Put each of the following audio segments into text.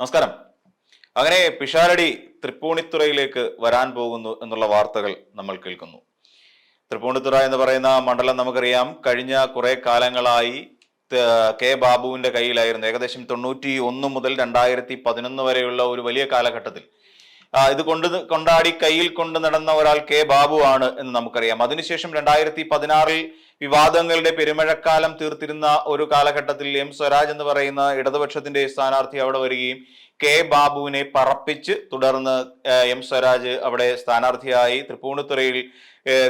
നമസ്കാരം. അങ്ങനെ പിഷാരടി തൃപ്പൂണിത്തുറയിലേക്ക് വരാൻ പോകുന്നു എന്നുള്ള വാർത്തകൾ നമ്മൾ കേൾക്കുന്നു. തൃപ്പൂണിത്തുറ എന്ന് പറയുന്ന മണ്ഡലം നമുക്കറിയാം. കഴിഞ്ഞ കുറെ കാലങ്ങളായി കെ ബാബുവിന്റെ കയ്യിലായിരുന്നു. ഏകദേശം തൊണ്ണൂറ്റി ഒന്ന് മുതൽ രണ്ടായിരത്തി പതിനൊന്ന് വരെയുള്ള ഒരു വലിയ കാലഘട്ടത്തിൽ. ഇത് കൊണ്ട് കൊണ്ടാടി കയ്യിൽ കൊണ്ട് നടന്ന ഒരാൾ കെ ബാബു ആണ് എന്ന് നമുക്കറിയാം. അതിനുശേഷം രണ്ടായിരത്തി പതിനാറിൽ വിവാദങ്ങളുടെ പെരുമഴക്കാലം തീർത്തിരുന്ന ഒരു കാലഘട്ടത്തിൽ എം സ്വരാജ് എന്ന് പറയുന്ന ഇടതുപക്ഷത്തിന്റെ സ്ഥാനാർത്ഥി അവിടെ വരികയും കെ ബാബുവിനെ പറപ്പിച്ച് തുടർന്ന് എം സ്വരാജ് അവിടെ സ്ഥാനാർത്ഥിയായി തൃപ്പൂണിത്തുറയിൽ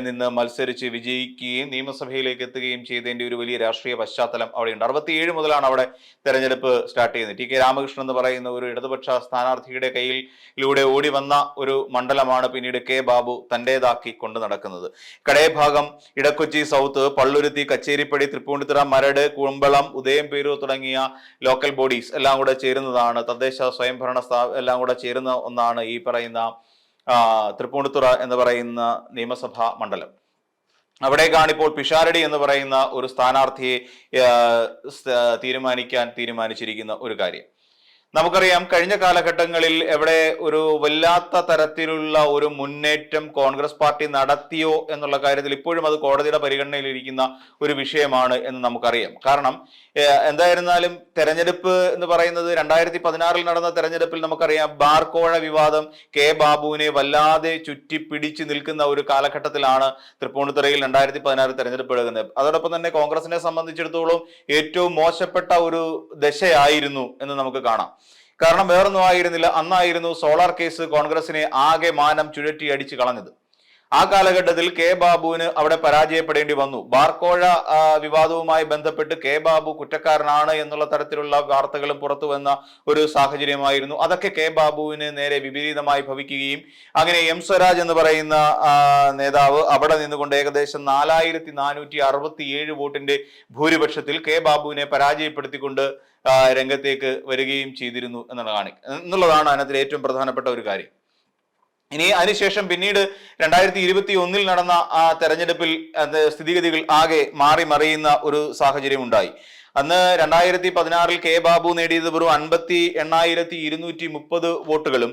നിന്ന് മത്സരിച്ച് വിജയിക്കുകയും നിയമസഭയിലേക്ക് എത്തുകയും ചെയ്തതിന്റെ ഒരു വലിയ രാഷ്ട്രീയ പശ്ചാത്തലം അവിടെയുണ്ട്. അറുപത്തിയേഴ് മുതലാണ് അവിടെ തെരഞ്ഞെടുപ്പ് സ്റ്റാർട്ട് ചെയ്യുന്നത്. ടി കെ രാമകൃഷ്ണൻ എന്ന് പറയുന്ന ഒരു ഇടതുപക്ഷ സ്ഥാനാർത്ഥിയുടെ കയ്യിലൂടെ ഓടി വന്ന ഒരു മണ്ഡലമാണ് പിന്നീട് കെ ബാബു തന്റേതാക്കി കൊണ്ടു നടക്കുന്നത്. കടയഭാഗം ഇടക്കൊച്ചി സൗത്ത് പള്ളുരുത്തി കച്ചേരിപ്പടി തൃപ്പൂണിത്തുറ മരട് കുമ്പളം ഉദയംപേരൂർ തുടങ്ങിയ ലോക്കൽ ബോഡീസ് എല്ലാം കൂടെ ചേരുന്നതാണ് തദ്ദേശ സ്വയംഭരണ സ്ഥാ എല്ലാം കൂടെ ചേരുന്ന ഒന്നാണ് ഈ പറയുന്ന തൃപ്പൂണിത്തുറ എന്ന് പറയുന്ന നിയമസഭാ മണ്ഡലം. അവിടേക്കാണ് ഇപ്പോൾ പിഷാരടി എന്ന് പറയുന്ന ഒരു സ്ഥാനാർത്ഥിയെ തീരുമാനിക്കാൻ തീരുമാനിച്ചിരിക്കുന്ന ഒരു കാര്യം. നമുക്കറിയാം കഴിഞ്ഞ കാലഘട്ടങ്ങളിൽ എവിടെ ഒരു വല്ലാത്ത തരത്തിലുള്ള ഒരു മുന്നേറ്റം കോൺഗ്രസ് പാർട്ടി നടത്തിയോ എന്നുള്ള കാര്യത്തിൽ ഇപ്പോഴും അത് കോടതിയുടെ പരിഗണനയിലിരിക്കുന്ന ഒരു വിഷയമാണ് എന്ന് നമുക്കറിയാം. കാരണം എന്തായിരുന്നാലും തെരഞ്ഞെടുപ്പ് എന്ന് പറയുന്നത് രണ്ടായിരത്തി പതിനാറിൽ നടന്ന തെരഞ്ഞെടുപ്പിൽ നമുക്കറിയാം ബാർകോഴ വിവാദം കെ ബാബുവിനെ വല്ലാതെ ചുറ്റിപ്പിടിച്ച് പിടിച്ചു നിൽക്കുന്ന ഒരു കാലഘട്ടത്തിലാണ് തൃപ്പൂണിത്തുറയിൽ രണ്ടായിരത്തി പതിനാറ് തെരഞ്ഞെടുപ്പ് എടുക്കുന്നത്. അതോടൊപ്പം തന്നെ കോൺഗ്രസിനെ സംബന്ധിച്ചിടത്തോളം ഏറ്റവും മോശപ്പെട്ട ഒരു ദശയായിരുന്നു എന്ന് നമുക്ക് കാണാം. കാരണം വേറൊന്നും ആയിരുന്നില്ല. അന്നായിരുന്നു സോളാർ കേസ് കോൺഗ്രസിനെ ആകെ മാനം ചുഴറ്റി അടിച്ചു കളഞ്ഞത്. ആ കാലഘട്ടത്തിൽ കെ ബാബുവിന് അവിടെ പരാജയപ്പെടേണ്ടി വന്നു. ബാർക്കോഴ വിവാദവുമായി ബന്ധപ്പെട്ട് കെ ബാബു കുറ്റക്കാരനാണ് എന്നുള്ള തരത്തിലുള്ള വാർത്തകളും പുറത്തു വന്ന ഒരു സാഹചര്യമായിരുന്നു. അതൊക്കെ കെ ബാബുവിന് നേരെ വിപരീതമായി ഭവിക്കുകയും അങ്ങനെ എം സ്വരാജ് എന്ന് പറയുന്ന നേതാവ് അവിടെ നിന്നുകൊണ്ട് ഏകദേശം നാലായിരത്തി നാനൂറ്റി അറുപത്തി ഏഴ് വോട്ടിന്റെ ഭൂരിപക്ഷത്തിൽ കെ ബാബുവിനെ പരാജയപ്പെടുത്തിക്കൊണ്ട് രംഗത്തേക്ക് വരികയും ചെയ്തിരുന്നു എന്നുള്ളതാണ്. എന്നുള്ളതാണ് അതിനകത്തിൽ ഏറ്റവും പ്രധാനപ്പെട്ട ഒരു കാര്യം. ഇനി അതിനുശേഷം പിന്നീട് രണ്ടായിരത്തി ഇരുപത്തി ഒന്നിൽ നടന്ന ആ തെരഞ്ഞെടുപ്പിൽ സ്ഥിതിഗതികൾ ആകെ മാറി മറിയുന്ന ഒരു സാഹചര്യം ഉണ്ടായി. അന്ന് രണ്ടായിരത്തി പതിനാറിൽ കെ ബാബു നേടിയത് വെറും അൻപത്തി എണ്ണായിരത്തി ഇരുന്നൂറ്റി മുപ്പത് വോട്ടുകളും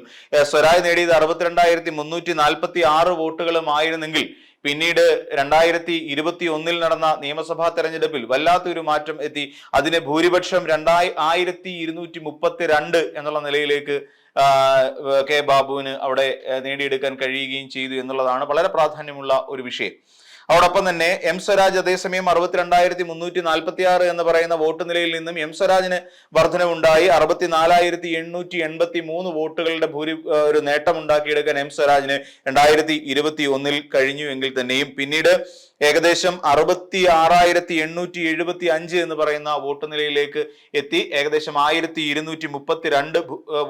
സ്വരാജ് നേടിയത് അറുപത്തിരണ്ടായിരത്തി മുന്നൂറ്റി നാൽപ്പത്തി ആറ് വോട്ടുകളും ആയിരുന്നെങ്കിൽ പിന്നീട് രണ്ടായിരത്തി ഇരുപത്തി ഒന്നിൽ നടന്ന നിയമസഭാ തെരഞ്ഞെടുപ്പിൽ വല്ലാത്തൊരു മാറ്റം എത്തി. അതിന് ഭൂരിപക്ഷം രണ്ടായി ആയിരത്തി ഇരുന്നൂറ്റി മുപ്പത്തി രണ്ട് എന്നുള്ള നിലയിലേക്ക് കെ ബാബുവിന് അവിടെ നേടിയെടുക്കാൻ കഴിയുകയും ചെയ്തു എന്നുള്ളതാണ് വളരെ പ്രാധാന്യമുള്ള ഒരു വിഷയം. അതോടൊപ്പം തന്നെ എം സ്വരാജ് അതേസമയം അറുപത്തിരണ്ടായിരത്തി മുന്നൂറ്റി നാൽപ്പത്തി ആറ് എന്ന് പറയുന്ന വോട്ട് നിലയിൽ നിന്നും എം സ്വരാജിന് വർധനവുണ്ടായി. അറുപത്തിനാലായിരത്തി എണ്ണൂറ്റി എൺപത്തി മൂന്ന് വോട്ടുകളുടെ ഭൂരി ഒരു നേട്ടം ഉണ്ടാക്കിയെടുക്കാൻ എം സ്വരാജിന് രണ്ടായിരത്തി ഇരുപത്തി ഒന്നിൽ കഴിഞ്ഞു എങ്കിൽ തന്നെയും. പിന്നീട് ഏകദേശം അറുപത്തി ആറായിരത്തി എണ്ണൂറ്റി എഴുപത്തി അഞ്ച് എന്ന് പറയുന്ന വോട്ട് നിലയിലേക്ക് എത്തി. ഏകദേശം ആയിരത്തി ഇരുന്നൂറ്റി മുപ്പത്തി രണ്ട്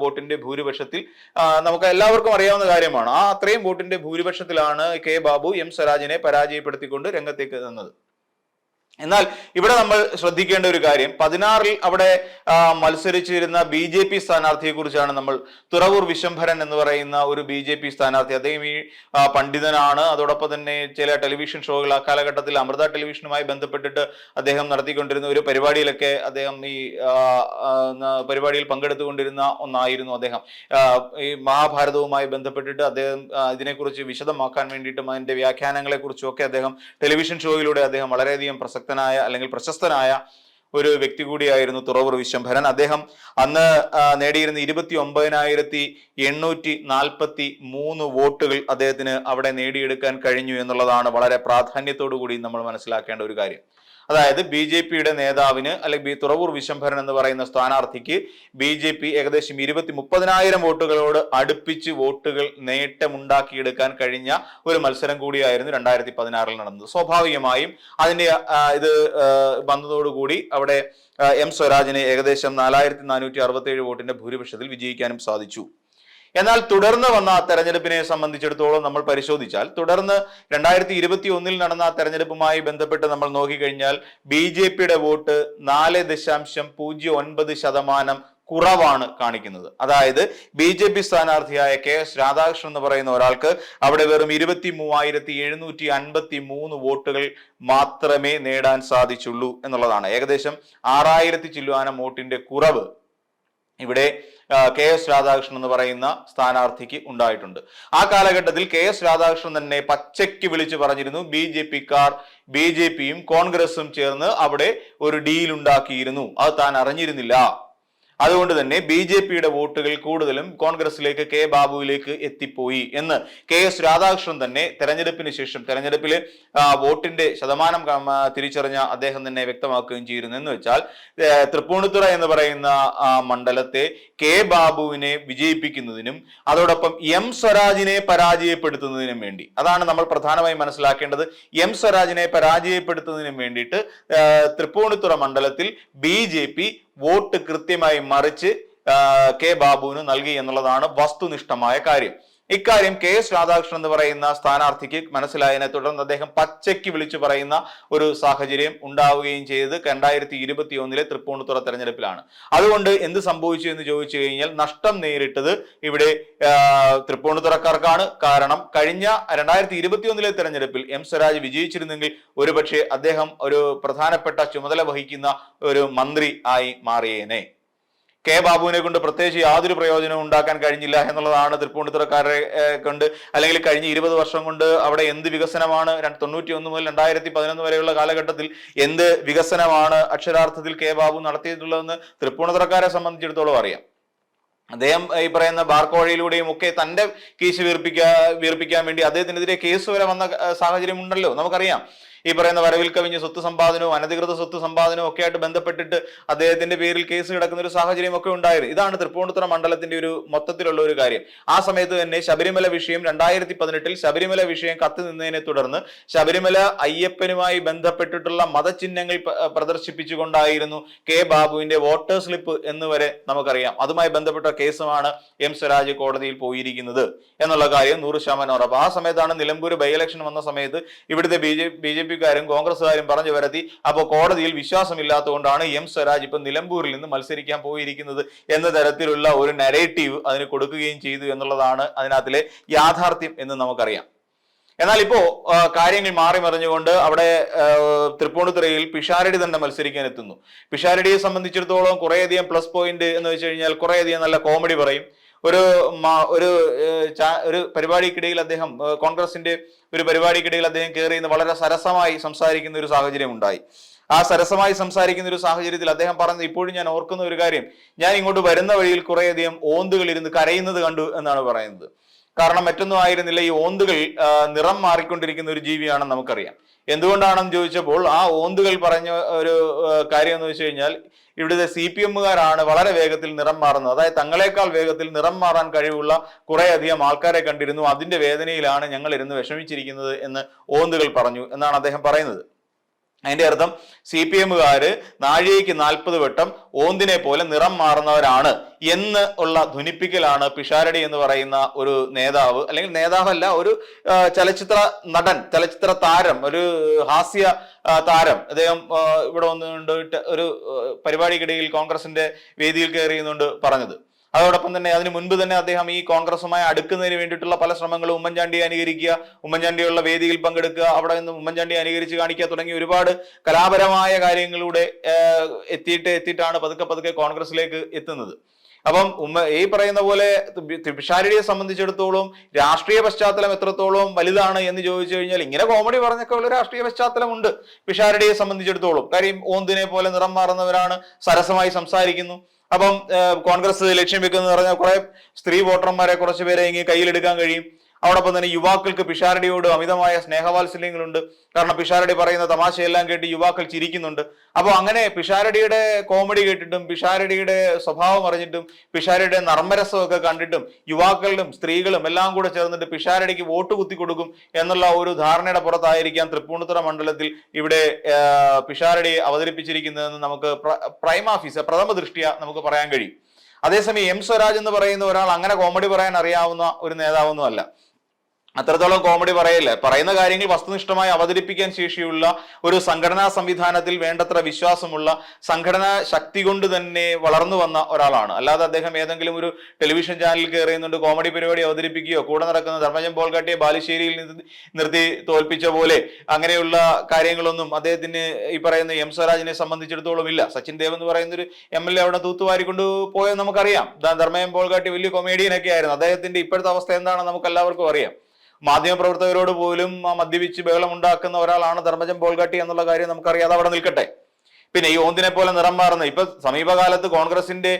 വോട്ടിന്റെ ഭൂരിപക്ഷത്തിൽ. നമുക്ക് എല്ലാവർക്കും അറിയാവുന്ന കാര്യമാണ്. ആ അത്രയും വോട്ടിന്റെ ഭൂരിപക്ഷത്തിലാണ് കെ ബാബു എം സ്വരാജിനെ പരാജയപ്പെടുത്തിക്കൊണ്ട് രംഗത്തേക്ക് നിന്നത് എന്നാൽ ഇവിടെ നമ്മൾ ശ്രദ്ധിക്കേണ്ട ഒരു കാര്യം. പതിനാറിൽ അവിടെ മത്സരിച്ചിരുന്ന ബി ജെ പി സ്ഥാനാർത്ഥിയെ കുറിച്ചാണ് നമ്മൾ തുറവൂർ വിശംഭരൻ എന്ന് പറയുന്ന ഒരു ബി ജെ പി സ്ഥാനാർത്ഥി. അദ്ദേഹം ഈ പണ്ഡിതനാണ്. അതോടൊപ്പം തന്നെ ചില ടെലിവിഷൻ ഷോകൾ ആ കാലഘട്ടത്തിൽ അമൃത ടെലിവിഷനുമായി ബന്ധപ്പെട്ടിട്ട് അദ്ദേഹം നടത്തിക്കൊണ്ടിരുന്ന ഒരു പരിപാടിയിലൊക്കെ അദ്ദേഹം ഈ പരിപാടിയിൽ പങ്കെടുത്തുകൊണ്ടിരുന്ന ഒന്നായിരുന്നു അദ്ദേഹം. ഈ മഹാഭാരതവുമായി ബന്ധപ്പെട്ടിട്ട് അദ്ദേഹം ഇതിനെക്കുറിച്ച് വിശദമാക്കാൻ വേണ്ടിയിട്ടും അതിന്റെ വ്യാഖ്യാനങ്ങളെ കുറിച്ചും ഒക്കെ അദ്ദേഹം ടെലിവിഷൻ ഷോയിലൂടെ അദ്ദേഹം വളരെയധികം പ്രസക്തനായ അല്ലെങ്കിൽ പ്രശസ്തനായ ഒരു വ്യക്തി കൂടിയായിരുന്നു തുറവൂർ വിശ്വംഭരൻ. അദ്ദേഹം അന്ന് നേടിയിരുന്ന ഇരുപത്തി ഒമ്പതിനായിരത്തി എണ്ണൂറ്റി നാൽപ്പത്തി മൂന്ന് വോട്ടുകൾ അദ്ദേഹത്തിന് അവിടെ നേടിയെടുക്കാൻ കഴിഞ്ഞു എന്നുള്ളതാണ് വളരെ പ്രാധാന്യത്തോടു കൂടി നമ്മൾ മനസ്സിലാക്കേണ്ട ഒരു കാര്യം. അതായത് ബി ജെ പിയുടെ നേതാവിന് അല്ലെങ്കിൽ തുറവൂർ വിശംഭരൻ എന്ന് പറയുന്ന സ്ഥാനാർത്ഥിക്ക് ബി ജെ പി ഏകദേശം ഇരുപത്തി മുപ്പതിനായിരം വോട്ടുകളോട് അടുപ്പിച്ച് വോട്ടുകൾ നേട്ടമുണ്ടാക്കിയെടുക്കാൻ കഴിഞ്ഞ ഒരു മത്സരം കൂടിയായിരുന്നു രണ്ടായിരത്തി പതിനാറിൽ നടന്നത്. സ്വാഭാവികമായും അതിന്റെ ഇത് വന്നതോടുകൂടി അവിടെ എം സ്വരാജിന് ഏകദേശം നാലായിരത്തി നാനൂറ്റി അറുപത്തി ഏഴ് വോട്ടിന്റെ ഭൂരിപക്ഷത്തിൽ വിജയിക്കാനും സാധിച്ചു. എന്നാൽ തുടർന്ന് വന്ന ആ തെരഞ്ഞെടുപ്പിനെ സംബന്ധിച്ചിടത്തോളം നമ്മൾ പരിശോധിച്ചാൽ തുടർന്ന് രണ്ടായിരത്തി ഇരുപത്തി ഒന്നിൽ നടന്ന ആ തെരഞ്ഞെടുപ്പുമായി ബന്ധപ്പെട്ട് നമ്മൾ നോക്കിക്കഴിഞ്ഞാൽ ബി ജെ പിയുടെ വോട്ട് നാല് ദശാംശം പൂജ്യം ഒൻപത് ശതമാനം കുറവാണ് കാണിക്കുന്നത്. അതായത് ബി ജെ പി സ്ഥാനാർത്ഥിയായ കെ എസ് രാധാകൃഷ്ണൻ എന്ന് പറയുന്ന ഒരാൾക്ക് അവിടെ വെറും ഇരുപത്തി മൂവായിരത്തി എഴുന്നൂറ്റി അൻപത്തി മൂന്ന് വോട്ടുകൾ മാത്രമേ നേടാൻ സാധിച്ചുള്ളൂ എന്നുള്ളതാണ്. ഏകദേശം ആറായിരത്തി ചില്ലുവാനം വോട്ടിന്റെ കുറവ് ഇവിടെ കെ എസ് രാധാകൃഷ്ണൻ എന്ന് പറയുന്ന സ്ഥാനാർത്ഥിക്ക് ഉണ്ടായിട്ടുണ്ട്. ആ കാലഘട്ടത്തിൽ കെ എസ് രാധാകൃഷ്ണൻ തന്നെ പച്ചയ്ക്ക് വിളിച്ചു പറഞ്ഞിരുന്നു. ബി ജെ പിക്കാർ ബി ജെ പിയും കോൺഗ്രസും ചേർന്ന് അവിടെ ഒരു ഡീൽ ഉണ്ടാക്കിയിരുന്നു. അത് താൻ അറിഞ്ഞിരുന്നില്ല. അതുകൊണ്ട് തന്നെ ബി ജെ പിയുടെ വോട്ടുകൾ കൂടുതലും കോൺഗ്രസിലേക്ക് കെ ബാബുവിലേക്ക് എത്തിപ്പോയി എന്ന് കെ എസ് രാധാകൃഷ്ണൻ തന്നെ തെരഞ്ഞെടുപ്പിന് ശേഷം തെരഞ്ഞെടുപ്പിൽ വോട്ടിന്റെ ശതമാനം തിരിച്ചറിഞ്ഞ അദ്ദേഹം തന്നെ വ്യക്തമാക്കുകയും ചെയ്തിരുന്നു. എന്ന് വെച്ചാൽ തൃപ്പൂണിത്തുറ എന്ന് പറയുന്ന മണ്ഡലത്തെ കെ ബാബുവിനെ വിജയിപ്പിക്കുന്നതിനും അതോടൊപ്പം എം സ്വരാജിനെ പരാജയപ്പെടുത്തുന്നതിനും വേണ്ടി അതാണ് നമ്മൾ പ്രധാനമായി മനസ്സിലാക്കേണ്ടത്. എം സ്വരാജിനെ പരാജയപ്പെടുത്തുന്നതിനും വേണ്ടിയിട്ട് തൃപ്പൂണിത്തുറ മണ്ഡലത്തിൽ ബി ജെ പി വോട്ട് കൃത്യമായി മറിച്ച് കെ ബാബുവിന് നൽകി എന്നുള്ളതാണ് വസ്തുനിഷ്ഠമായ കാര്യം. ഇക്കാര്യം കെ എസ് രാധാകൃഷ്ണൻ എന്ന് പറയുന്ന സ്ഥാനാർത്ഥിക്ക് മനസ്സിലായതിനെ തുടർന്ന് അദ്ദേഹം പച്ചയ്ക്ക് വിളിച്ചു പറയുന്ന ഒരു സാഹചര്യം ഉണ്ടാവുകയും ചെയ്തത് രണ്ടായിരത്തി ഇരുപത്തി ഒന്നിലെ തൃപ്പൂണിത്തുറ തെരഞ്ഞെടുപ്പിലാണ്. അതുകൊണ്ട് എന്ത് സംഭവിച്ചു എന്ന് ചോദിച്ചു കഴിഞ്ഞാൽ നഷ്ടം നേരിട്ടത് ഇവിടെ തൃപ്പൂണിത്തുറക്കാർക്കാണ്. കാരണം കഴിഞ്ഞ രണ്ടായിരത്തി ഇരുപത്തി ഒന്നിലെ തെരഞ്ഞെടുപ്പിൽ എം സ്വരാജ് വിജയിച്ചിരുന്നെങ്കിൽ ഒരുപക്ഷെ അദ്ദേഹം ഒരു പ്രധാനപ്പെട്ട ചുമതല വഹിക്കുന്ന ഒരു മന്ത്രി ആയി മാറിയേനെ. കെ ബാബുവിനെ കൊണ്ട് പ്രത്യേകിച്ച് യാതൊരു പ്രയോജനവും ഉണ്ടാക്കാൻ കഴിഞ്ഞില്ല എന്നുള്ളതാണ് തൃപ്പൂണിത്തുറക്കാരെ കൊണ്ട്. അല്ലെങ്കിൽ കഴിഞ്ഞ ഇരുപത് വർഷം കൊണ്ട് അവിടെ എന്ത് വികസനമാണ് തൊണ്ണൂറ്റി ഒന്ന് മുതൽ രണ്ടായിരത്തി പതിനൊന്ന് വരെയുള്ള കാലഘട്ടത്തിൽ എന്ത് വികസനമാണ് അക്ഷരാർത്ഥത്തിൽ കെ ബാബു നടത്തിയിട്ടുള്ളതെന്ന് തൃപ്പൂണിത്തുറക്കാരെ സംബന്ധിച്ചിടത്തോളം അറിയാം. അദ്ദേഹം ഈ പറയുന്ന ബാർക്കോഴയിലൂടെയും ഒക്കെ തന്റെ കേസ് വീർപ്പിക്കാൻ വീർപ്പിക്കാൻ വേണ്ടി അദ്ദേഹത്തിനെതിരെ കേസ് വരെ വന്ന സാഹചര്യം ഉണ്ടല്ലോ നമുക്കറിയാം. ഈ പറയുന്ന വരവിൽ കവിഞ്ഞ സ്വത്ത് സമ്പാദനവും അനധികൃത സ്വത്ത് സമ്പാദനവും ഒക്കെ ആയിട്ട് ബന്ധപ്പെട്ടിട്ട് അദ്ദേഹത്തിന്റെ പേരിൽ കേസ് കിടക്കുന്ന ഒരു സാഹചര്യം ഒക്കെ ഉണ്ടായിരുന്നു. ഇതാണ് തൃപ്പൂണിത്തുറ മണ്ഡലത്തിന്റെ ഒരു മൊത്തത്തിലുള്ള ഒരു കാര്യം. ആ സമയത്ത് തന്നെ ശബരിമല വിഷയം രണ്ടായിരത്തി പതിനെട്ടിൽ ശബരിമല വിഷയം കത്തി നിന്നതിനെ തുടർന്ന് ശബരിമല അയ്യപ്പനുമായി ബന്ധപ്പെട്ടിട്ടുള്ള മതചിഹ്നങ്ങൾ പ്രദർശിപ്പിച്ചുകൊണ്ടായിരുന്നു കെ ബാബുവിന്റെ വോട്ടർ സ്ലിപ്പ് എന്ന് വരെ നമുക്കറിയാം. അതുമായി ബന്ധപ്പെട്ട കേസുമാണ് എം സ്വരാജ് കോടതിയിൽ പോയിരിക്കുന്നത്. എന്നുള്ള കാര്യം നൂറ് ശതമാനം ഉറപ്പ് ആ സമയത്താണ് നിലമ്പൂർ ബൈ ഇലക്ഷൻ വന്ന സമയത്ത് ഇവിടുത്തെ ബി ജെ ബി ജെ പിക്കാരും കോൺഗ്രസ്സുകാരും പറഞ്ഞു വരത്തി അപ്പോൾ കോടതിയിൽ വിശ്വാസമില്ലാത്തതുകൊണ്ടാണ് എം സ്വരാജ് ഇപ്പം നിലമ്പൂരിൽ നിന്ന് മത്സരിക്കാൻ പോയിരിക്കുന്നത് എന്ന തരത്തിലുള്ള ഒരു നരേറ്റീവ് അതിന് കൊടുക്കുകയും ചെയ്തു എന്നുള്ളതാണ് അതിനകത്തിലെ യാഥാർത്ഥ്യം എന്ന് നമുക്കറിയാം. എന്നാൽ ഇപ്പോ കാര്യങ്ങൾ മാറി മറിഞ്ഞുകൊണ്ട് അവിടെ തൃപ്പൂണിത്തുറയിൽ പിഷാരടി തന്നെ മത്സരിക്കാൻ എത്തുന്നു. പിഷാരടിയെ സംബന്ധിച്ചിടത്തോളം കുറേയധികം പ്ലസ് പോയിന്റ് എന്ന് വെച്ച് കഴിഞ്ഞാൽ കുറേയധികം നല്ല കോമഡി പറയും. ഒരു ഒരു ഒരു പരിപാടിക്കിടയിൽ അദ്ദേഹം കോൺഗ്രസിന്റെ ഒരു പരിപാടിക്കിടയിൽ അദ്ദേഹം കയറി വളരെ സരസമായി സംസാരിക്കുന്ന ഒരു സാഹചര്യം ഉണ്ടായി. ആ സരസമായി സംസാരിക്കുന്ന ഒരു സാഹചര്യത്തിൽ അദ്ദേഹം പറഞ്ഞത് ഇപ്പോഴും ഞാൻ ഓർക്കുന്ന ഒരു കാര്യം ഞാൻ ഇങ്ങോട്ട് വരുന്ന വഴിയിൽ കുറേയധികം ഓന്തുകൾ ഇരുന്ന് കരയുന്നത് കണ്ടു എന്നാണ് പറയുന്നത്. കാരണം മറ്റൊന്നും ആയിരുന്നില്ല. ഈ ഓന്തുകൾ നിറം മാറിക്കൊണ്ടിരിക്കുന്ന ഒരു ജീവിയാണെന്ന് നമുക്കറിയാം. എന്തുകൊണ്ടാണെന്ന് ചോദിച്ചപ്പോൾ ആ ഓന്തുകൾ പറഞ്ഞ ഒരു കാര്യം എന്ന് വെച്ച് കഴിഞ്ഞാൽ ഇവിടുത്തെ സി പി എമ്മുകാരാണ് വളരെ വേഗത്തിൽ നിറം മാറുന്നത്. അതായത് തങ്ങളെക്കാൾ വേഗത്തിൽ നിറം മാറാൻ കഴിവുള്ള കുറേയധികം ആൾക്കാരെ കണ്ടിരുന്നു. അതിന്റെ വേദനയിലാണ് ഞങ്ങൾ ഇരുന്ന് വിഷമിച്ചിരിക്കുന്നത് എന്ന് ഓന്തുകൾ പറഞ്ഞു എന്നാണ് അദ്ദേഹം പറയുന്നത്. അതിന്റെ അർത്ഥം സി പി എമ്മുകാര് നാഴികയ്ക്ക് നാൽപ്പത് വട്ടം ഓന്തിനെ പോലെ നിറം മാറുന്നവരാണ് എന്ന് ഉള്ള ധ്വനിപ്പിക്കലാണ് പിഷാരടി എന്ന് പറയുന്ന ഒരു നേതാവ് അല്ലെങ്കിൽ നേതാവല്ല ഒരു ചലച്ചിത്ര നടൻ ചലച്ചിത്ര താരം ഒരു ഹാസ്യ താരം. അദ്ദേഹം ഇവിടെ വന്നുകൊണ്ട് ഒരു പരിപാടിക്കിടയിൽ കോൺഗ്രസിന്റെ വേദിയിൽ കയറിയുന്നുണ്ട് പറഞ്ഞത്. അതോടൊപ്പം തന്നെ അതിന് മുൻപ് തന്നെ അദ്ദേഹം ഈ കോൺഗ്രസുമായി അടുക്കുന്നതിന് വേണ്ടിയിട്ടുള്ള പല ശ്രമങ്ങളും ഉമ്മൻചാണ്ടിയെ അനുകരിക്കുക ഉമ്മൻചാണ്ടിയുള്ള വേദിയിൽ പങ്കെടുക്കുക അവിടെ നിന്ന് ഉമ്മൻചാണ്ടിയെ അനുകരിച്ച് കാണിക്കുക തുടങ്ങി ഒരുപാട് കലാപരമായ കാര്യങ്ങളിലൂടെ എത്തിയിട്ട് എത്തിയിട്ടാണ് പതുക്കെ പതുക്കെ കോൺഗ്രസിലേക്ക് എത്തുന്നത്. അപ്പം ഉമ്മ ഈ പറയുന്ന പോലെ പിഷാരടിയെ സംബന്ധിച്ചിടത്തോളം രാഷ്ട്രീയ പശ്ചാത്തലം എത്രത്തോളം വലുതാണ് എന്ന് ചോദിച്ചു കഴിഞ്ഞാൽ ഇങ്ങനെ കോമഡി പറഞ്ഞൊക്കെ ഉള്ള രാഷ്ട്രീയ പശ്ചാത്തലമുണ്ട്. പിഷാരടിയെ സംബന്ധിച്ചിടത്തോളം. കാര്യം ഓന്തിനെ പോലെ നിറം മാറുന്നവരാണ് സരസമായി സംസാരിക്കുന്നു. അപ്പം കോൺഗ്രസ് ലക്ഷ്യം വെക്കുന്നത് പറഞ്ഞാൽ കുറെ സ്ത്രീ വോട്ടർമാരെ കുറച്ച് പേരെ ഇങ്ങനെ കയ്യിലെടുക്കാൻ കഴിയും. അതോടൊപ്പം തന്നെ യുവാക്കൾക്ക് പിഷാരടിയോട് അമിതമായ സ്നേഹവാത്സല്യങ്ങളുണ്ട്. കാരണം പിഷാരടി പറയുന്ന തമാശയെല്ലാം കേട്ട് യുവാക്കൾ ചിരിക്കുന്നുണ്ട്. അപ്പോൾ അങ്ങനെ പിഷാരടിയുടെ കോമഡി കേട്ടിട്ടും പിഷാരടിയുടെ സ്വഭാവം അറിഞ്ഞിട്ടും പിഷാരടിയുടെ നർമ്മരസമൊക്കെ കണ്ടിട്ടും യുവാക്കളിലും സ്ത്രീകളും എല്ലാം കൂടെ ചേർന്നിട്ട് പിഷാരടിക്ക് വോട്ട് കുത്തി കൊടുക്കും എന്നുള്ള ഒരു ധാരണയുടെ പുറത്തായിരിക്കാം തൃപ്പൂണിത്തുറ മണ്ഡലത്തിൽ ഇവിടെ പിഷാരടി അവതരിപ്പിച്ചിരിക്കുന്നതെന്ന് നമുക്ക് പ്രൈം ഓഫീസർ പ്രഥമ ദൃഷ്ടിയ നമുക്ക് പറയാൻ കഴിയും. അതേസമയം എം സ്വരാജ് എന്ന് പറയുന്ന ഒരാൾ അങ്ങനെ കോമഡി പറയാൻ അറിയാവുന്ന ഒരു നേതാവൊന്നും അല്ല അത്രത്തോളം കോമഡി പറയില്ല? പറയുന്ന കാര്യങ്ങൾ വസ്തുനിഷ്ഠമായി അവതരിപ്പിക്കാൻ ശേഷിയുള്ള ഒരു സംഘടനാ സംവിധാനത്തിൽ വേണ്ടത്ര വിശ്വാസമുള്ള സംഘടനാ ശക്തി കൊണ്ട് തന്നെ വളർന്നു വന്ന ഒരാളാണ്. അല്ലാതെ അദ്ദേഹം ഏതെങ്കിലും ഒരു ടെലിവിഷൻ ചാനലിൽ കയറിയുന്നുണ്ട് കോമഡി പരിപാടി അവതരിപ്പിക്കുകയോ കൂടെ നടക്കുന്ന ധർമ്മജൻ ബോൾഗാട്ടിയെ ബാലുശ്ശേരിയിൽ നിർത്തി- തോൽപ്പിച്ച പോലെ അങ്ങനെയുള്ള കാര്യങ്ങളൊന്നും അദ്ദേഹത്തിന് ഈ പറയുന്ന എം സ്വരാജിനെ സംബന്ധിച്ചിടത്തോളം ഇല്ല. സച്ചിൻ ദേവ് എന്ന് പറയുന്ന ഒരു എം എൽ എ അവിടെ തൂത്തുവാരിക്കൊണ്ട് പോയെന്ന് നമുക്കറിയാം. ധർമ്മജൻ ബോൾഗാട്ടി വലിയ കൊമേഡിയൻ ഒക്കെ ആയിരുന്നു. അദ്ദേഹത്തിന്റെ ഇപ്പോഴത്തെ അവസ്ഥ എന്താണെന്ന് നമുക്ക് എല്ലാവർക്കും അറിയാം. മാധ്യമപ്രവർത്തകരോട് പോലും മദ്യപിച്ച് ബഹളം ഉണ്ടാക്കുന്ന ഒരാളാണ് ധർമ്മജൻ ബോൾഗാട്ടി എന്നുള്ള കാര്യം നമുക്കറിയാതെ അവിടെ നിൽക്കട്ടെ. പിന്നെ ഈ ഓന്തിനെ പോലെ നിറം മാറുന്ന ഇപ്പൊ സമീപകാലത്ത് കോൺഗ്രസിന്റെ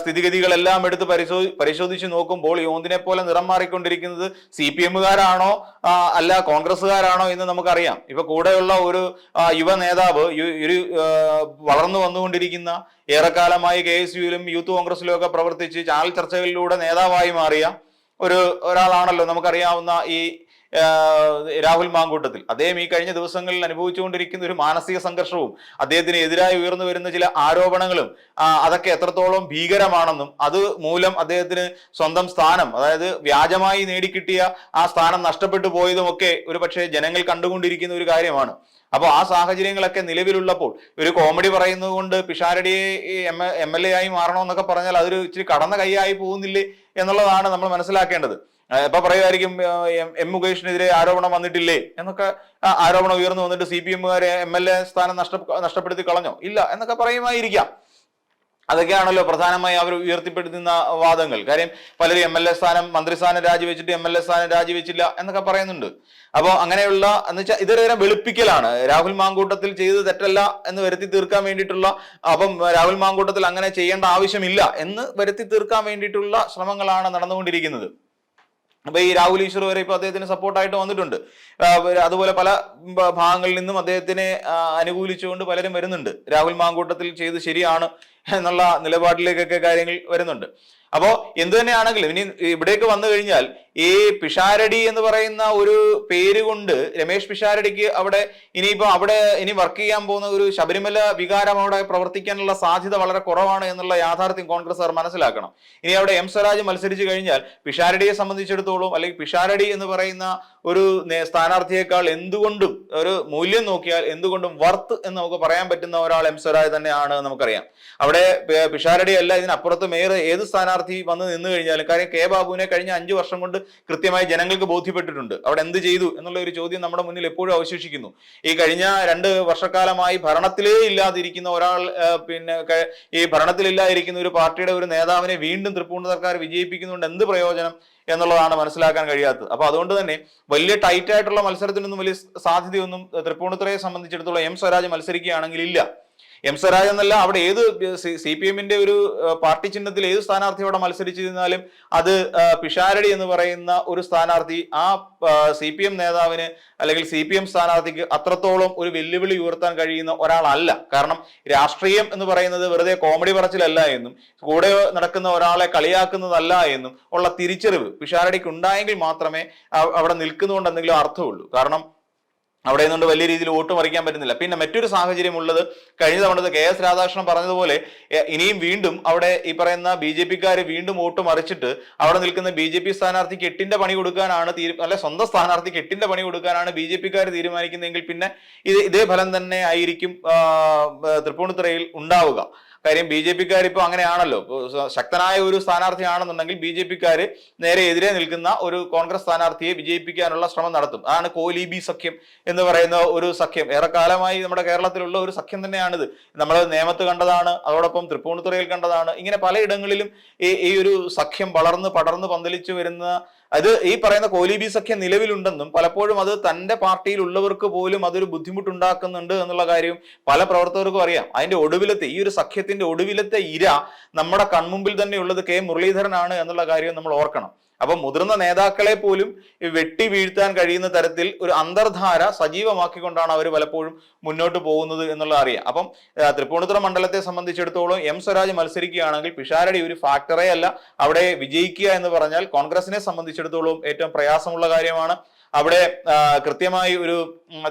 സ്ഥിതിഗതികളെല്ലാം എടുത്ത് പരിശോ പരിശോധിച്ച് നോക്കുമ്പോൾ ഈ ഓന്തിനെ പോലെ നിറം മാറിക്കൊണ്ടിരിക്കുന്നത് സി പി എമ്മുകാരാണോ അല്ല കോൺഗ്രസ്സുകാരാണോ എന്ന് നമുക്കറിയാം. ഇപ്പൊ കൂടെയുള്ള ഒരു യുവ നേതാവ് ഒരു വളർന്നു വന്നുകൊണ്ടിരിക്കുന്ന ഏറെക്കാലമായി കെ എസ് യുയിലും യൂത്ത് കോൺഗ്രസിലും ഒക്കെ പ്രവർത്തിച്ച് ചാനൽ ചർച്ചകളിലൂടെ നേതാവായി മാറിയ ഒരു ഒരാളാണല്ലോ നമുക്കറിയാവുന്ന ഈ രാഹുൽ മാങ്കൂട്ടത്തിൽ. അദ്ദേഹം ഈ കഴിഞ്ഞ ദിവസങ്ങളിൽ അനുഭവിച്ചുകൊണ്ടിരിക്കുന്ന ഒരു മാനസിക സംഘർഷവും അദ്ദേഹത്തിന് എതിരായി ഉയർന്നു വരുന്ന ചില ആരോപണങ്ങളും അതൊക്കെ എത്രത്തോളം ഭീകരമാണെന്നും അത് മൂലം അദ്ദേഹത്തിന് സ്വന്തം സ്ഥാനം അതായത് വ്യാജമായി നേടിക്കിട്ടിയ ആ സ്ഥാനം നഷ്ടപ്പെട്ടു പോയതുമൊക്കെ ഒരു പക്ഷേ ജനങ്ങൾ കണ്ടുകൊണ്ടിരിക്കുന്ന ഒരു കാര്യമാണ്. അപ്പോൾ ആ സാഹചര്യങ്ങളൊക്കെ നിലവിലുള്ളപ്പോൾ ഒരു കോമഡി പറയുന്നത് കൊണ്ട് പിഷാരടിയെ എം എൽ എ ആയി മാറണമെന്നൊക്കെ പറഞ്ഞാൽ അതൊരു ഇച്ചിരി കടന്ന കൈയായി പോകുന്നില്ലേ എന്നുള്ളതാണ് നമ്മൾ മനസ്സിലാക്കേണ്ടത്. ഇപ്പൊ പറയുമായിരിക്കും എം മുകേഷിനെതിരെ ആരോപണം വന്നിട്ടില്ലേ എന്നൊക്കെ ആരോപണം ഉയർന്നു വന്നിട്ട് സി പി എമ്മുകാരെ എം എൽ എ സ്ഥാനം നഷ്ട നഷ്ടപ്പെടുത്തി കളഞ്ഞോ? ഇല്ല എന്നൊക്കെ പറയുമായിരിക്കാം. അതൊക്കെയാണല്ലോ പ്രധാനമായി അവർ ഉയർത്തിപ്പെടുത്തുന്ന വാദങ്ങൾ. കാര്യം പലരും എം എൽ എ സ്ഥാനം മന്ത്രിസ്ഥാനം രാജിവെച്ചിട്ട് എം എൽ എ സ്ഥാനം രാജിവെച്ചില്ല എന്നൊക്കെ പറയുന്നുണ്ട്. അപ്പോൾ അങ്ങനെയുള്ള എന്ന് വെച്ചാൽ ഇതൊരു തരം വെളുപ്പിക്കലാണ്. രാഹുൽ മാങ്കൂട്ടത്തിൽ ചെയ്ത് തെറ്റല്ല എന്ന് വരുത്തി തീർക്കാൻ വേണ്ടിയിട്ടുള്ള അപ്പം രാഹുൽ മാങ്കൂട്ടത്തിൽ അങ്ങനെ ചെയ്യേണ്ട ആവശ്യമില്ല എന്ന് വരുത്തി തീർക്കാൻ വേണ്ടിയിട്ടുള്ള ശ്രമങ്ങളാണ് നടന്നുകൊണ്ടിരിക്കുന്നത്. അപ്പൊ ഈ രാഹുൽ ഈശ്വർ വരെ ഇപ്പൊ അദ്ദേഹത്തിന് സപ്പോർട്ടായിട്ട് വന്നിട്ടുണ്ട്. അതുപോലെ പല ഭാഗങ്ങളിൽ നിന്നും അദ്ദേഹത്തിനെ അനുകൂലിച്ചുകൊണ്ട് പലരും വരുന്നുണ്ട്. രാഹുൽ മാങ്കൂട്ടത്തിൽ ചെയ്ത് ശരിയാണ് എന്നുള്ള നിലപാടിലേക്കൊക്കെ കാര്യങ്ങൾ വരുന്നുണ്ട്. അപ്പോ എന്തു തന്നെയാണെങ്കിലും ഇനി ഇവിടേക്ക് വന്നു കഴിഞ്ഞാൽ ഈ പിഷാരടി എന്ന് പറയുന്ന ഒരു പേര് കൊണ്ട് രമേശ് പിഷാരടിക്ക് അവിടെ ഇനിയിപ്പോ അവിടെ ഇനി വർക്ക് ചെയ്യാൻ പോകുന്ന ഒരു ശബരിമല വികാരം അവിടെ പ്രവർത്തിക്കാനുള്ള സാധ്യത വളരെ കുറവാണ് എന്നുള്ള യാഥാർത്ഥ്യം കോൺഗ്രസ് അവർ മനസ്സിലാക്കണം. ഇനി അവിടെ എം സ്വരാജ് മത്സരിച്ചു കഴിഞ്ഞാൽ പിഷാരടിയെ സംബന്ധിച്ചിടത്തോളം അല്ലെങ്കിൽ പിഷാരടി എന്ന് പറയുന്ന ഒരു സ്ഥാനാർത്ഥിയേക്കാൾ എന്തുകൊണ്ടും ഒരു മൂല്യം നോക്കിയാൽ എന്തുകൊണ്ടും വർത്ത് എന്ന് നമുക്ക് പറയാൻ പറ്റുന്ന ഒരാൾ എം സ്വരാജ് തന്നെയാണ് നമുക്കറിയാം. അവിടെ പിഷാരടി അല്ല ഇതിനപ്പുറത്ത് മേയർ ഏത് സ്ഥാനാർത്ഥി വന്ന് നിന്ന് കഴിഞ്ഞാലും കാര്യം കെ ബാബുവിനെ കഴിഞ്ഞ അഞ്ചു വർഷം കൊണ്ട് കൃത്യമായി ജനങ്ങൾക്ക് ബോധ്യപ്പെട്ടിട്ടുണ്ട്. അവിടെ എന്ത് ചെയ്തു എന്നുള്ള ഒരു ചോദ്യം നമ്മുടെ മുന്നിൽ എപ്പോഴും അവശേഷിക്കുന്നു. ഈ കഴിഞ്ഞ രണ്ട് വർഷക്കാലമായി ഭരണത്തിലേ ഇല്ലാതിരിക്കുന്ന ഒരാൾ പിന്നെ ഈ ഭരണത്തിലില്ലാതിരിക്കുന്ന ഒരു പാർട്ടിയുടെ ഒരു നേതാവിനെ വീണ്ടും തൃപ്പൂണിത്തുറ സർക്കാർ വിജയിപ്പിക്കുന്നുണ്ട് എന്ത് പ്രയോജനം എന്നുള്ളതാണ് മനസ്സിലാക്കാൻ കഴിയാത്തത്. അപ്പൊ അതുകൊണ്ട് തന്നെ വലിയ ടൈറ്റ് ആയിട്ടുള്ള മത്സരത്തിനൊന്നും വലിയ സാധ്യതയൊന്നും തൃപ്പൂണിത്തുറയെ സംബന്ധിച്ചിടത്തോളം എം സ്വരാജ് മത്സരിക്കുകയാണെങ്കിൽ ഇല്ല. എം സ്വരാജ് എന്നല്ല അവിടെ ഏത് സി പി എമ്മിന്റെ ഒരു പാർട്ടി ചിഹ്നത്തിൽ ഏത് സ്ഥാനാർത്ഥി അവിടെ മത്സരിച്ചിരുന്നാലും അത് പിഷാരടി എന്ന് പറയുന്ന ഒരു സ്ഥാനാർത്ഥി ആ സി പി എം നേതാവിന് അല്ലെങ്കിൽ സി പി എം സ്ഥാനാർത്ഥിക്ക് അത്രത്തോളം ഒരു വെല്ലുവിളി ഉയർത്താൻ കഴിയുന്ന ഒരാളല്ല. കാരണം രാഷ്ട്രീയം എന്ന് പറയുന്നത് വെറുതെ കോമഡി പറച്ചിലല്ല എന്നും കൂടെ നടക്കുന്ന ഒരാളെ കളിയാക്കുന്നതല്ല എന്നും ഉള്ള തിരിച്ചറിവ് പിഷാരടിക്ക് ഉണ്ടായെങ്കിൽ മാത്രമേ അവിടെ നിൽക്കുന്നുകൊണ്ട് എന്തെങ്കിലും അർത്ഥമുള്ളൂ. കാരണം അവിടെ നിന്നുകൊണ്ട് വലിയ രീതിയിൽ വോട്ട് മറിക്കാൻ പറ്റുന്നില്ല. പിന്നെ മറ്റൊരു സാഹചര്യം ഉള്ളത് കഴിഞ്ഞ തവണത്തെ കെ എസ് രാധാകൃഷ്ണൻ പറഞ്ഞതുപോലെ ഇനിയും വീണ്ടും അവിടെ ഈ പറയുന്ന ബി ജെ പിക്കാർ വീണ്ടും വോട്ട് മറിച്ചിട്ട് അവിടെ നിൽക്കുന്ന ബി ജെ പി സ്ഥാനാർത്ഥിക്ക് എട്ടിന്റെ പണി കൊടുക്കാനാണ് അല്ലെ സ്വന്തം സ്ഥാനാർത്ഥിക്ക് എട്ടിന്റെ പണി കൊടുക്കാനാണ് ബി ജെ പിക്കാർ തീരുമാനിക്കുന്നതെങ്കിൽ പിന്നെ ഇത് ഇതേ ഫലം തന്നെ ആയിരിക്കും തൃപ്പൂണിത്തുറയിൽ ഉണ്ടാവുക. കാര്യം ബി ജെ പിക്കാർ അങ്ങനെയാണല്ലോ. ശക്തനായ ഒരു സ്ഥാനാർത്ഥിയാണെന്നുണ്ടെങ്കിൽ ബി ജെ പിക്കാര് നേരെ എതിരെ നിൽക്കുന്ന ഒരു കോൺഗ്രസ് സ്ഥാനാർത്ഥിയെ വിജയിപ്പിക്കാനുള്ള ശ്രമം നടത്തും. അതാണ് കോലി ബി സഖ്യം എന്ന് പറയുന്ന ഒരു സഖ്യം. ഏറെക്കാലമായി നമ്മുടെ കേരളത്തിലുള്ള ഒരു സഖ്യം തന്നെയാണിത്. നമ്മൾ നേമത്ത് കണ്ടതാണ് അതോടൊപ്പം തൃപ്പൂണിത്തുറയിൽ കണ്ടതാണ്. ഇങ്ങനെ പലയിടങ്ങളിലും ഈ ഒരു സഖ്യം വളർന്ന് പടർന്ന് പന്തലിച്ചു വരുന്ന അത് ഈ പറയുന്ന കോലീബി സഖ്യം നിലവിലുണ്ടെന്നും പലപ്പോഴും അത് തന്റെ പാർട്ടിയിലുള്ളവർക്ക് പോലും അതൊരു ബുദ്ധിമുട്ടുണ്ടാക്കുന്നുണ്ട് എന്നുള്ള കാര്യം പല പ്രവർത്തകർക്കും അറിയാം. അതിന്റെ ഒടുവിലത്തെ ഈ ഒരു സഖ്യത്തിന്റെ ഒടുവിലത്തെ ഇര നമ്മുടെ കൺമുമ്പിൽ തന്നെ ഉള്ളത് കെ മുരളീധരനാണ് എന്നുള്ള കാര്യം നമ്മൾ ഓർക്കണം. അപ്പൊ മുതിർന്ന നേതാക്കളെ പോലും വെട്ടി വീഴ്ത്താൻ കഴിയുന്ന തരത്തിൽ ഒരു അന്തർധാര സജീവമാക്കിക്കൊണ്ടാണ് അവർ പലപ്പോഴും മുന്നോട്ട് പോകുന്നത് എന്നുള്ളത് അറിയാം. അപ്പം തൃപ്പൂണിത്തുറ മണ്ഡലത്തെ സംബന്ധിച്ചിടത്തോളം എം സ്വരാജ് മത്സരിക്കുകയാണെങ്കിൽ പിഷാരടി ഒരു ഫാക്ടറേ അല്ല. അവിടെ വിജയിക്കുക എന്ന് പറഞ്ഞാൽ കോൺഗ്രസിനെ സംബന്ധിച്ചിടത്തോളം ഏറ്റവും പ്രയാസമുള്ള കാര്യമാണ്. അവിടെ കൃത്യമായി ഒരു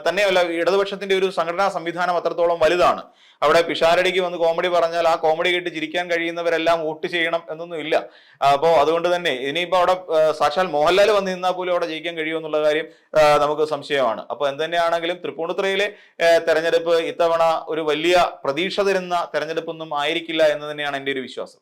തന്നെയല്ല ഇടതുപക്ഷത്തിന്റെ ഒരു സംഘടനാ സംവിധാനം അത്രത്തോളം വലുതാണ്. അവിടെ പിഷാരടിക്ക് വന്ന് കോമഡി പറഞ്ഞാൽ ആ കോമഡി കേട്ട് ചിരിക്കാൻ കഴിയുന്നവരെല്ലാം വോട്ട് ചെയ്യണം എന്നൊന്നും ഇല്ല. അപ്പോൾ അതുകൊണ്ട് തന്നെ ഇനിയിപ്പോ അവിടെ സാക്ഷാൽ മോഹൻലാൽ വന്ന് നിന്നാൽ പോലും അവിടെ ജയിക്കാൻ കഴിയുമെന്നുള്ള കാര്യം നമുക്ക് സംശയമാണ്. അപ്പോൾ എന്തുതന്നെയാണെങ്കിലും തൃപ്പൂണിത്തുറയിലെ തെരഞ്ഞെടുപ്പ് ഇത്തവണ ഒരു വലിയ പ്രതീക്ഷ തരുന്ന തെരഞ്ഞെടുപ്പൊന്നും ആയിരിക്കില്ല എന്ന് തന്നെയാണ് എന്റെ ഒരു വിശ്വാസം.